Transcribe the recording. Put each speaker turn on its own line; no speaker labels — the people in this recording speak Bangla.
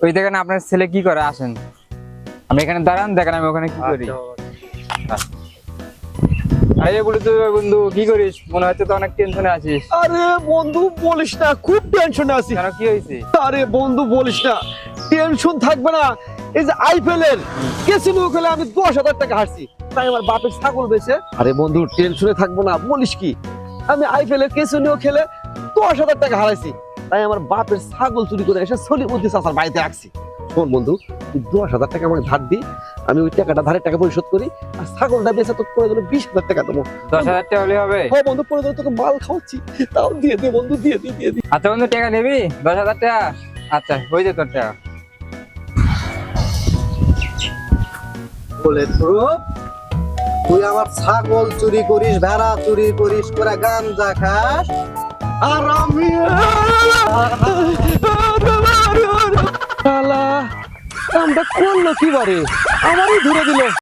ওই দেখেন আপনার ছেলে কি করে? আসেন। আমি এখানে দাঁড়ান দেখেন আমি ওখানে কি করি। আরে বলি বন্ধু কি করিস? মনে হচ্ছে তো অনেক টেনশনে আছিস।
আরে বন্ধু বলিস না খুব টেনশনে আছি।
কেন কি হয়েছে?
আরে বন্ধু বলিস না টেনশন থাকবে না। এই যে কেসিনো খেলে আমি দশ হাজার টাকা হারছি। তাই আমার বাপের ছাগল বেছে আরে বন্ধু টেনশনে থাকব না বলিস কি? আমি আইপিএলের কেসিনো খেলে দশ হাজার টাকা হারাইছি। তাই আমার বাপের ছাগল চুরি করে এসে সলিমুদ্দি চাচার বাড়িতে রাখছি। শোন বন্ধু তুই দশ হাজার টাকা আমাকে ধার দি আমি ওই টাকাটা ধারের টাকা পরিশোধ করি আর ছাগলটা বেচে তো করে দিল বিশ হাজার টাকা দেবো।
দশ হাজার টাকা হলে হবে?
হ্যাঁ বন্ধু পরে দিলে তোকে মাল খাওয়াচ্ছি। তাও দিয়ে দে বন্ধু দিয়ে দি দিয়ে দি।
আচ্ছা বন্ধু টাকা নিবি? দশ হাজার টাকা? আচ্ছা হয়ে যায় তোর টাকা।
বলে তুই আমার ছাগল চুরি করিস ভেড়া চুরি করিস করে গাঞ্জা খাস। আর আমি
শালা, কামটা করল কি বারে আমারই ধরে দিল।